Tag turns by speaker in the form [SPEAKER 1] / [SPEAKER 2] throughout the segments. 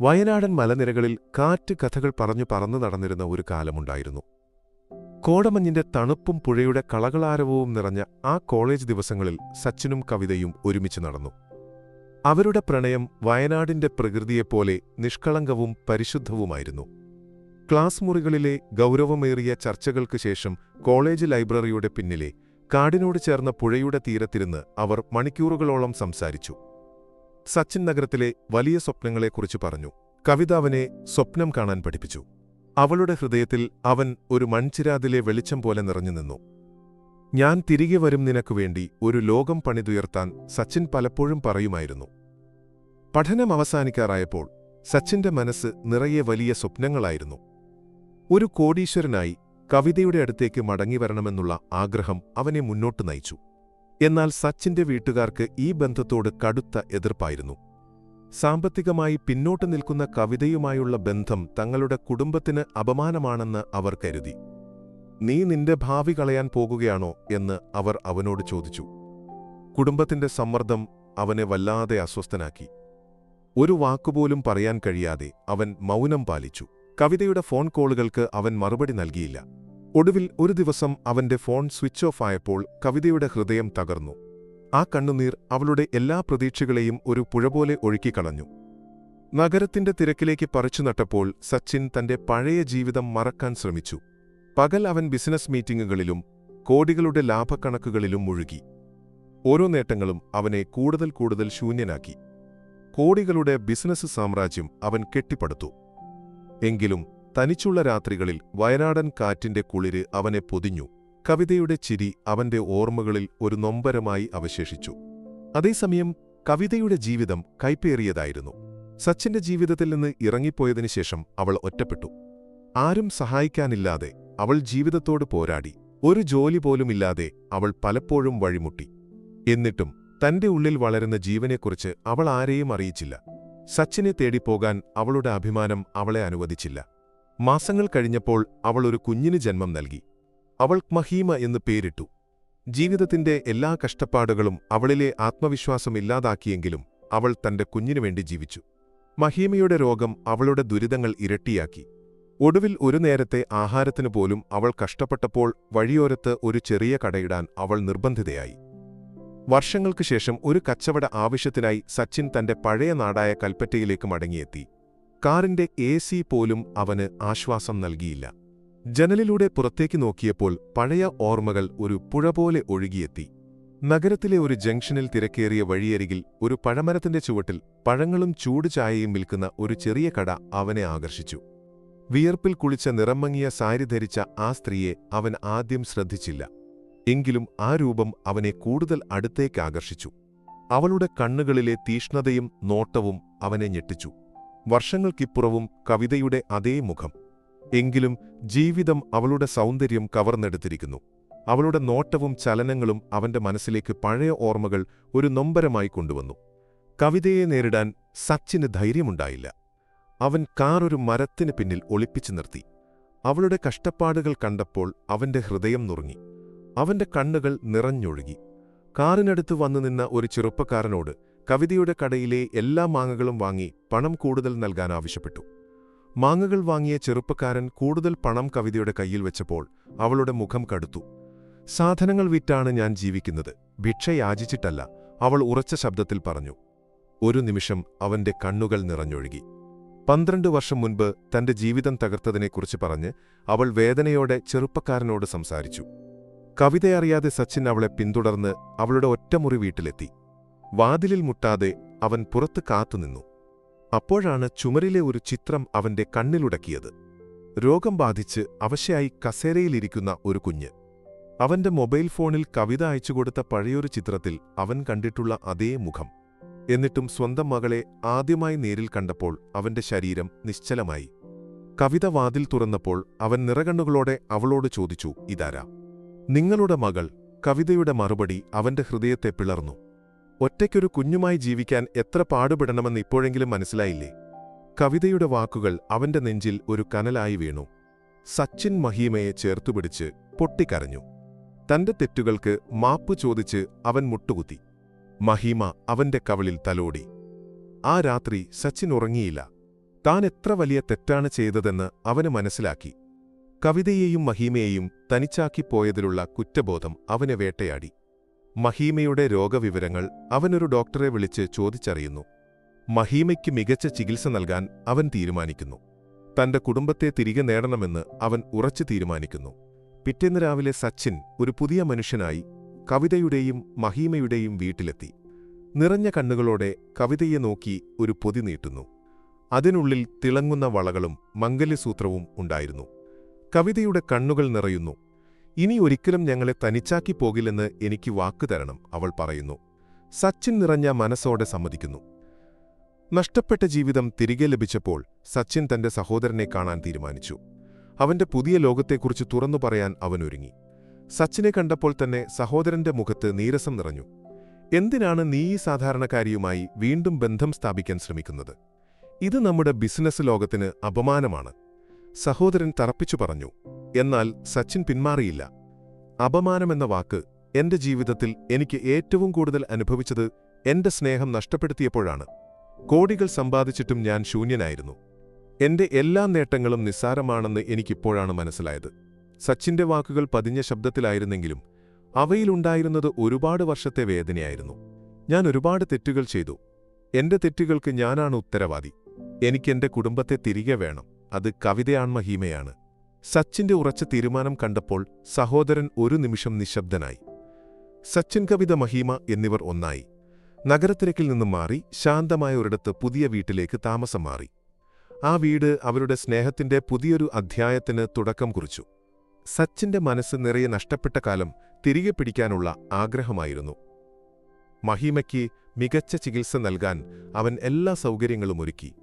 [SPEAKER 1] വയനാടൻ മലനിരകളിൽ കാറ്റ് കഥകൾ പറഞ്ഞു പറന്നു നടന്നിരുന്ന ഒരു കാലമുണ്ടായിരുന്നു. കോടമഞ്ഞിന്റെ തണുപ്പും പുഴയുടെ കളകളാരവവും നിറഞ്ഞ ആ കോളേജ് ദിവസങ്ങളിൽ സച്ചിനും കവിതയും ഒരുമിച്ച് നടന്നു. അവരുടെ പ്രണയം വയനാടിന്റെ പ്രകൃതിയെപ്പോലെ നിഷ്കളങ്കവും പരിശുദ്ധവുമായിരുന്നു. ക്ലാസ് മുറികളിലെ ഗൗരവമേറിയ ചർച്ചകൾക്ക് ശേഷം കോളേജ് ലൈബ്രറിയുടെ പിന്നിലെ കാടിനോട് ചേർന്ന പുഴയുടെ തീരത്തിരുന്ന് അവർ മണിക്കൂറുകളോളം സംസാരിച്ചു. സച്ചിൻ നഗരത്തിലെ വലിയ സ്വപ്നങ്ങളെക്കുറിച്ച് പറഞ്ഞു. കവിത അവനെ സ്വപ്നം കാണാൻ പഠിപ്പിച്ചു. അവളുടെ ഹൃദയത്തിൽ അവൻ ഒരു മൺചിരാതിലെ വെളിച്ചം പോലെ നിറഞ്ഞു നിന്നു. ഞാൻ തിരികെ വരും നിനക്കു വേണ്ടി ഒരു ലോകം പണിതുയർത്താൻ സച്ചിൻ പലപ്പോഴും പറയുമായിരുന്നു. പഠനം അവസാനിക്കാറായപ്പോൾ സച്ചിന്റെ മനസ്സ് നിറയെ വലിയ സ്വപ്നങ്ങളായിരുന്നു. ഒരു കോടീശ്വരനായി കവിതയുടെ അടുത്തേക്ക് മടങ്ങി വരണമെന്നുള്ള ആഗ്രഹം അവനെ മുന്നോട്ട് നയിച്ചു. എന്നാൽ സച്ചിന്റെ വീട്ടുകാർക്ക് ഈ ബന്ധത്തോട് കടുത്ത എതിർപ്പായിരുന്നു. സാമ്പത്തികമായി പിന്നോട്ട് നിൽക്കുന്ന കവിതയുമായുള്ള ബന്ധം തങ്ങളുടെ കുടുംബത്തിന് അപമാനമാണെന്ന് അവർ കരുതി. നീ നിന്റെ ഭാവി കളയാൻ പോകുകയാണോ? എന്ന് അവർ അവനോട് ചോദിച്ചു. കുടുംബത്തിന്റെ സമ്മർദ്ദം അവനെ വല്ലാതെ അസ്വസ്ഥനാക്കി. ഒരു വാക്കുപോലും പറയാൻ കഴിയാതെ അവൻ മൗനം പാലിച്ചു. കവിതയുടെ ഫോൺ കോളുകൾക്ക് അവൻ മറുപടി നൽകിയില്ല. ഒടുവിൽ ഒരു ദിവസം അവന്റെ ഫോൺ സ്വിച്ച് ഓഫ് ആയപ്പോൾ കവിതയുടെ ഹൃദയം തകർന്നു. ആ കണ്ണുനീർ അവളുടെ എല്ലാ പ്രതീക്ഷകളെയും ഒരു പുഴ പോലെ ഒഴുക്കിക്കളഞ്ഞു. നഗരത്തിന്റെ തിരക്കിലേക്ക് പറിച്ചു നട്ടപ്പോൾ സച്ചിൻ തന്റെ പഴയ ജീവിതം മറക്കാൻ ശ്രമിച്ചു. പകൽ അവൻ ബിസിനസ് മീറ്റിംഗുകളിലും കോടികളുടെ ലാഭക്കണക്കുകളിലും മുഴുകി. ഓരോ നേട്ടങ്ങളും അവനെ കൂടുതൽ കൂടുതൽ ശൂന്യനാക്കി. കോടികളുടെ ബിസിനസ് സാമ്രാജ്യം അവൻ കെട്ടിപ്പടുത്തു. എങ്കിലും തനിച്ചുള്ള രാത്രികളിൽ വയനാടൻ കാറ്റിന്റെ കുളിര് അവനെ പൊതിഞ്ഞു. കവിതയുടെ ചിരി അവന്റെ ഓർമ്മകളിൽ ഒരു നൊമ്പരമായി അവശേഷിച്ചു. അതേസമയം കവിതയുടെ ജീവിതം കൈപ്പേറിയതായിരുന്നു. സച്ചിന്റെ ജീവിതത്തിൽ നിന്ന് ഇറങ്ങിപ്പോയതിനു ശേഷം അവൾ ഒറ്റപ്പെട്ടു. ആരും സഹായിക്കാനില്ലാതെ അവൾ ജീവിതത്തോട് പോരാടി. ഒരു ജോലി പോലുമില്ലാതെ അവൾ പലപ്പോഴും വഴിമുട്ടി. എന്നിട്ടും തന്റെ ഉള്ളിൽ വളരുന്ന ജീവനെക്കുറിച്ച് അവൾ ആരെയും അറിയിച്ചില്ല. സച്ചിനെ തേടിപ്പോകാൻ അവളുടെ അഭിമാനം അവളെ അനുവദിച്ചില്ല. മാസങ്ങൾ കഴിഞ്ഞപ്പോൾ അവൾ ഒരു കുഞ്ഞിന് ജന്മം നൽകി. അവൾ മഹീമ എന്ന് പേരിട്ടു. ജീവിതത്തിന്റെ എല്ലാ കഷ്ടപ്പാടുകളും അവളിലെ ആത്മവിശ്വാസം ഇല്ലാതാക്കിയെങ്കിലും അവൾ തന്റെ കുഞ്ഞിനുവേണ്ടി ജീവിച്ചു. മഹീമയുടെ രോഗം അവളുടെ ദുരിതങ്ങൾ ഇരട്ടിയാക്കി. ഒടുവിൽ ഒരു നേരത്തെ ആഹാരത്തിനു പോലും അവൾ കഷ്ടപ്പെട്ടപ്പോൾ വഴിയോരത്ത് ഒരു ചെറിയ കടയിടാൻ അവൾ നിർബന്ധിതയായി. വർഷങ്ങൾക്കു ശേഷം ഒരു കച്ചവട ആവശ്യത്തിനായി സച്ചിൻ തന്റെ പഴയ നാടായ കൽപ്പറ്റയിലേക്ക് മടങ്ങിയെത്തി. കാറിന്റെ എ സി പോലും അവന് ആശ്വാസം നൽകിയില്ല. ജനലിലൂടെ പുറത്തേക്ക് നോക്കിയപ്പോൾ പഴയ ഓർമ്മകൾ ഒരു പുഴ പോലെ ഒഴുകിയെത്തി. നഗരത്തിലെ ഒരു ജംഗ്ഷനിൽ തിരക്കേറിയ വഴിയരികിൽ ഒരു പഴമരത്തിന്റെ ചുവട്ടിൽ പഴങ്ങളും ചൂട് ചായയും വിൽക്കുന്ന ഒരു ചെറിയ കട അവനെ ആകർഷിച്ചു. വിയർപ്പിൽ കുളിച്ച നിറമങ്ങിയ സാരി ധരിച്ച ആ സ്ത്രീയെ അവൻ ആദ്യം ശ്രദ്ധിച്ചില്ല. എങ്കിലും ആ രൂപം അവനെ കൂടുതൽ അടുത്തേക്ക് ആകർഷിച്ചു. അവളുടെ കണ്ണുകളിലെ തീഷ്ണതയും നോട്ടവും അവനെ ഞെട്ടിച്ചു. വർഷങ്ങൾക്കിപ്പുറവും കവിതയുടെ അതേ മുഖം. എങ്കിലും ജീവിതം അവളുടെ സൗന്ദര്യം കവർന്നെടുത്തിരിക്കുന്നു. അവളുടെ നോട്ടവും ചലനങ്ങളും അവന്റെ മനസ്സിലേക്ക് പഴയ ഓർമ്മകൾ ഒരു നൊമ്പരമായി കൊണ്ടുവന്നു. കവിതയെ നേരിടാൻ സച്ചിന് ധൈര്യമുണ്ടായില്ല. അവൻ കാറൊരു മരത്തിന് പിന്നിൽ ഒളിപ്പിച്ചു നിർത്തി. അവളുടെ കഷ്ടപ്പാടുകൾ കണ്ടപ്പോൾ അവന്റെ ഹൃദയം നുറുങ്ങി. അവന്റെ കണ്ണുകൾ നിറഞ്ഞൊഴുകി. കാറിനടുത്ത് വന്നു നിന്ന ഒരു ചെറുപ്പക്കാരനോട് കവിതയുടെ കടയിലെ എല്ലാ മാങ്ങകളും വാങ്ങി പണം കൂടുതൽ നൽകാൻ ആവശ്യപ്പെട്ടു. മാങ്ങകൾ വാങ്ങിയ ചെറുപ്പക്കാരൻ കൂടുതൽ പണം കവിതയുടെ കയ്യിൽ വെച്ചപ്പോൾ അവളുടെ മുഖം കടുത്തു. സാധനങ്ങൾ വിറ്റാണ് ഞാൻ ജീവിക്കുന്നത്. ഭിക്ഷ യാചിച്ചിട്ടല്ല അവൾ ഉറച്ച ശബ്ദത്തിൽ പറഞ്ഞു. ഒരു നിമിഷം അവന്റെ കണ്ണുകൾ നിറഞ്ഞൊഴുകി. പന്ത്രണ്ട് വർഷം മുൻപ് തന്റെ ജീവിതം തകർത്തതിനെക്കുറിച്ച് പറഞ്ഞ് അവൾ വേദനയോടെ ചെറുപ്പക്കാരനോട് സംസാരിച്ചു. കവിതയറിയാതെ സച്ചിൻ അവളെ പിന്തുടർന്ന് അവളുടെ ഒറ്റമുറി വീട്ടിലെത്തി. വാതിലിൽ മുട്ടാതെ അവൻ പുറത്ത് കാത്തുനിന്നു. അപ്പോഴാണ് ചുമരിലെ ഒരു ചിത്രം അവന്റെ കണ്ണിലുടക്കിയത്. രോഗം ബാധിച്ച് അവശയായി കസേരയിലിരിക്കുന്ന ഒരു കുഞ്ഞ്. അവന്റെ മൊബൈൽ ഫോണിൽ കവിത അയച്ചുകൊടുത്ത പഴയൊരു ചിത്രത്തിൽ അവൻ കണ്ടിട്ടുള്ള അതേ മുഖം. എന്നിട്ടും സ്വന്തം മകളെ ആദ്യമായി നേരിൽ കണ്ടപ്പോൾ അവന്റെ ശരീരം നിശ്ചലമായി. കവിത വാതിൽ തുറന്നപ്പോൾ അവൻ നിറകണ്ണുകളോടെ അവളോട് ചോദിച്ചു ഇതാരാ? നിങ്ങളുടെ മകൾ. കവിതയുടെ മറുപടി അവന്റെ ഹൃദയത്തെ പിളർന്നു. ഒറ്റയ്ക്കൊരു കുഞ്ഞുമായി ജീവിക്കാൻ എത്ര പാടുപെടണമെന്ന് ഇപ്പോഴെങ്കിലും മനസ്സിലായില്ലേ? കവിതയുടെ വാക്കുകൾ അവന്റെ നെഞ്ചിൽ ഒരു കനലായി വീണു. സച്ചിൻ മഹീമയെ ചേർത്തുപിടിച്ച് പൊട്ടിക്കരഞ്ഞു. തന്റെ തെറ്റുകൾക്ക് മാപ്പ് ചോദിച്ച് അവൻ മുട്ടുകുത്തി. മഹീമ അവന്റെ കവളിൽ തലോടി. ആ രാത്രി സച്ചിൻ ഉറങ്ങിയില്ല. താൻ എത്ര വലിയ തെറ്റാണ് ചെയ്തതെന്ന് അവന് മനസ്സിലാക്കി. കവിതയെയും മഹീമയെയും തനിച്ചാക്കിപ്പോയതിലുള്ള കുറ്റബോധം അവനെ വേട്ടയാടി. മഹീമയുടെ രോഗവിവരങ്ങൾ അവനൊരു ഡോക്ടറെ വിളിച്ച് ചോദിച്ചറിയുന്നു. മഹീമയ്ക്ക് മികച്ച ചികിത്സ നൽകാൻ അവൻ തീരുമാനിക്കുന്നു. തന്റെ കുടുംബത്തെ തിരികെ നേടണമെന്ന് അവൻ ഉറച്ചു തീരുമാനിക്കുന്നു. പിറ്റേന്ന് രാവിലെ സച്ചിൻ ഒരു പുതിയ മനുഷ്യനായി കവിതയുടെയും മഹീമയുടെയും വീട്ടിലെത്തി. നിറഞ്ഞ കണ്ണുകളോടെ കവിതയെ നോക്കി ഒരു പൊതി നീട്ടുന്നു. അതിനുള്ളിൽ തിളങ്ങുന്ന വളകളും മംഗല്യസൂത്രവും ഉണ്ടായിരുന്നു. കവിതയുടെ കണ്ണുകൾ നിറയുന്നു. ഇനി ഒരിക്കലും ഞങ്ങളെ തനിച്ചാക്കി പോകില്ലെന്ന് എനിക്ക് വാക്കു തരണം അവൾ പറയുന്നു. സച്ചിൻ നിറഞ്ഞ മനസ്സോടെ സമ്മതിക്കുന്നു. നഷ്ടപ്പെട്ട ജീവിതം തിരികെ ലഭിച്ചപ്പോൾ സച്ചിൻ തന്റെ സഹോദരനെ കാണാൻ തീരുമാനിച്ചു. അവന്റെ പുതിയ ലോകത്തെക്കുറിച്ച് തുറന്നു പറയാൻ അവനൊരുങ്ങി. സച്ചിനെ കണ്ടപ്പോൾ തന്നെ സഹോദരന്റെ മുഖത്ത് നീരസം നിറഞ്ഞു. എന്തിനാണ് നീ ഈ സാധാരണക്കാരിയുമായി വീണ്ടും ബന്ധം സ്ഥാപിക്കാൻ ശ്രമിക്കുന്നത്? ഇത് നമ്മുടെ ബിസിനസ് ലോകത്തിന് അപമാനമാണ്. സഹോദരൻ തറപ്പിച്ചു പറഞ്ഞു. എന്നാൽ സച്ചിൻ പിന്മാറിയില്ല. അപമാനമെന്ന വാക്ക് എന്റെ ജീവിതത്തിൽ എനിക്ക് ഏറ്റവും കൂടുതൽ അനുഭവിച്ചത് എന്റെ സ്നേഹം നഷ്ടപ്പെടുത്തിയപ്പോഴാണ്. കോടികൾ സമ്പാദിച്ചിട്ടും ഞാൻ ശൂന്യനായിരുന്നു. എന്റെ എല്ലാ നേട്ടങ്ങളും നിസ്സാരമാണെന്ന് എനിക്കിപ്പോഴാണ് മനസ്സിലായത്. സച്ചിന്റെ വാക്കുകൾ പതിഞ്ഞ ശബ്ദത്തിലായിരുന്നെങ്കിലും അവയിലുണ്ടായിരുന്നത് ഒരുപാട് വർഷത്തെ വേദനയായിരുന്നു. ഞാൻ ഒരുപാട് തെറ്റുകൾ ചെയ്തു. എന്റെ തെറ്റുകൾക്ക് ഞാനാണ് ഉത്തരവാദി. എനിക്കെന്റെ കുടുംബത്തെ തിരികെ വേണം. അത് കവിതയാൺ മഹീമയാണ് സച്ചിന്റെ ഉറച്ച തീരുമാനം കണ്ടപ്പോൾ സഹോദരൻ ഒരു നിമിഷം നിശബ്ദനായി. സച്ചിൻ കവിത മഹീമ എന്നിവർ ഒന്നായി. നഗരത്തിരക്കിൽ നിന്നും മാറി ശാന്തമായ ഒരിടത്ത് പുതിയ വീട്ടിലേക്ക് താമസം മാറി. ആ വീട് അവരുടെ സ്നേഹത്തിന്റെ പുതിയൊരു അധ്യായത്തിന് തുടക്കം കുറിച്ചു. സച്ചിന്റെ മനസ്സ് നിറയെ നഷ്ടപ്പെട്ട കാലം തിരികെ പിടിക്കാനുള്ള ആഗ്രഹമായിരുന്നു. മഹീമയ്ക്ക് മികച്ച ചികിത്സ നൽകാൻ അവൻ എല്ലാ സൗകര്യങ്ങളും ഒരുക്കി.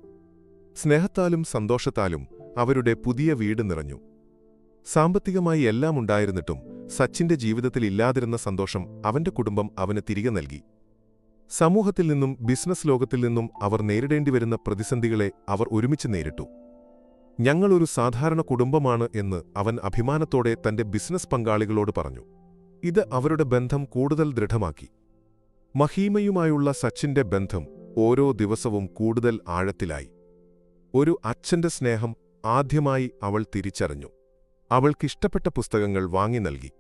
[SPEAKER 1] സ്നേഹത്താലും സന്തോഷത്താലും അവരുടെ പുതിയ വീട് നിറഞ്ഞു. സാമ്പത്തികമായി എല്ലാം ഉണ്ടായിരുന്നിട്ടും സച്ചിന്റെ ജീവിതത്തിൽ ഇല്ലാതിരുന്ന സന്തോഷം അവന്റെ കുടുംബം അവന് തിരികെ നൽകി. സമൂഹത്തിൽ നിന്നും ബിസിനസ് ലോകത്തിൽ നിന്നും അവർ നേരിടേണ്ടി വരുന്ന പ്രതിസന്ധികളെ അവർ ഒരുമിച്ച് നേരിട്ടു. ഞങ്ങളൊരു സാധാരണ കുടുംബമാണ് എന്ന് അവൻ അഭിമാനത്തോടെ തന്റെ ബിസിനസ് പങ്കാളികളോട് പറഞ്ഞു. ഇത് അവരുടെ ബന്ധം കൂടുതൽ ദൃഢമാക്കി. മഹീമയുമായുള്ള സച്ചിന്റെ ബന്ധം ഓരോ ദിവസവും കൂടുതൽ ആഴത്തിലായി. ഒരു അച്ഛന്റെ സ്നേഹം ആദ്യമായി അവൾ തിരിച്ചറിഞ്ഞു. അവൾക്കിഷ്ടപ്പെട്ട പുസ്തകങ്ങൾ വാങ്ങി നൽകി.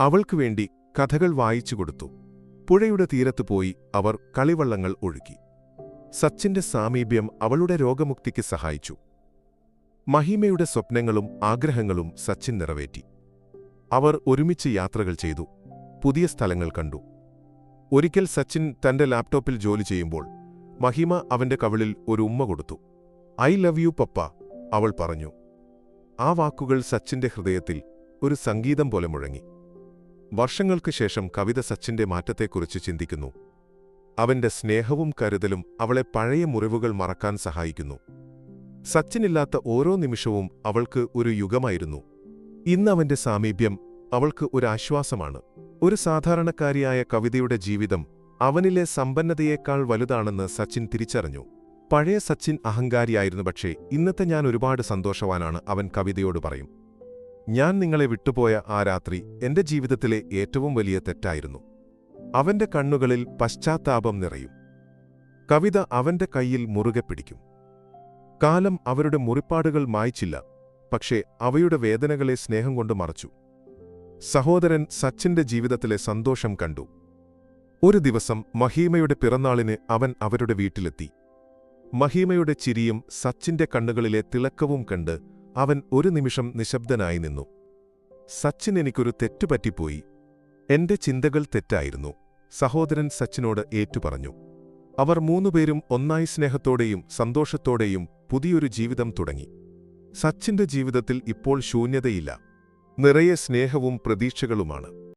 [SPEAKER 1] അവൾക്കു വേണ്ടി കഥകൾ വായിച്ചു കൊടുത്തു. പുഴയുടെ തീരത്ത് പോയി അവർ കളിവള്ളങ്ങൾ ഒഴുക്കി സച്ചിന്റെ സാമീപ്യം അവളുടെ രോഗമുക്തിക്ക് സഹായിച്ചു. മഹിമയുടെ സ്വപ്നങ്ങളും ആഗ്രഹങ്ങളും സച്ചിൻ നിറവേറ്റി. അവർ ഒരുമിച്ച് യാത്രകൾ ചെയ്തു. പുതിയ സ്ഥലങ്ങൾ കണ്ടു. ഒരിക്കൽ സച്ചിൻ തന്റെ ലാപ്ടോപ്പിൽ ജോലി ചെയ്യുമ്പോൾ മഹിമ അവന്റെ കവിളിൽ ഒരു ഉമ്മ കൊടുത്തു. ഐ ലവ് യു പപ്പ അവൾ പറഞ്ഞു. ആ വാക്കുകൾ സച്ചിന്റെ ഹൃദയത്തിൽ ഒരു സംഗീതം പോലെ മുഴങ്ങി. വർഷങ്ങൾക്ക് ശേഷം കവിത സച്ചിന്റെ മാറ്റത്തെക്കുറിച്ച് ചിന്തിക്കുന്നു. അവന്റെ സ്നേഹവും കരുതലും അവളെ പഴയ മുറിവുകൾ മറക്കാൻ സഹായിക്കുന്നു. സച്ചിനില്ലാത്ത ഓരോ നിമിഷവും അവൾക്ക് ഒരു യുഗമായിരുന്നു. ഇന്ന് അവന്റെ സാമീപ്യം അവൾക്ക് ഒരു ആശ്വാസമാണ്. ഒരു സാധാരണക്കാരിയായ കവിതയുടെ ജീവിതം അവനിലെ സമ്പന്നതയേക്കാൾ വലുതാണെന്ന് സച്ചിൻ തിരിച്ചറിഞ്ഞു. പഴയ സച്ചിൻ അഹങ്കാരിയായിരുന്നു പക്ഷേ ഇന്നത്തെ ഞാൻ ഒരുപാട് സന്തോഷവാനാണ് അവൻ കവിതയോട് പറയും. ഞാൻ നിങ്ങളെ വിട്ടുപോയ ആ രാത്രി എന്റെ ജീവിതത്തിലെ ഏറ്റവും വലിയ തെറ്റായിരുന്നു. അവന്റെ കണ്ണുകളിൽ പശ്ചാത്താപം നിറയും. കവിത അവന്റെ കയ്യിൽ മുറുകെ പിടിക്കും. കാലം അവരുടെ മുറിപ്പാടുകൾ മായ്ച്ചില്ല പക്ഷേ അവയുടെ വേദനകളെ സ്നേഹം കൊണ്ട് മറച്ചു. സഹോദരൻ സച്ചിന്റെ ജീവിതത്തിലെ സന്തോഷം കണ്ടു. ഒരു ദിവസം മഹീമയുടെ പിറന്നാളിന് അവൻ അവരുടെ വീട്ടിലെത്തി. മഹീമയുടെ ചിരിയും സച്ചിന്റെ കണ്ണുകളിലെ തിളക്കവും കണ്ട് അവൻ ഒരു നിമിഷം നിശബ്ദനായി നിന്നു. സച്ചിൻ എനിക്കൊരു തെറ്റുപറ്റിപ്പോയി എന്റെ ചിന്തകൾ തെറ്റായിരുന്നു സഹോദരൻ സച്ചിനോട് ഏറ്റുപറഞ്ഞു. അവർ മൂന്നുപേരും ഒന്നായി സ്നേഹത്തോടെയും സന്തോഷത്തോടെയും പുതിയൊരു ജീവിതം തുടങ്ങി. സച്ചിന്റെ ജീവിതത്തിൽ ഇപ്പോൾ ശൂന്യതയില്ല. നിറയെ സ്നേഹവും പ്രതീക്ഷകളുമാണ്.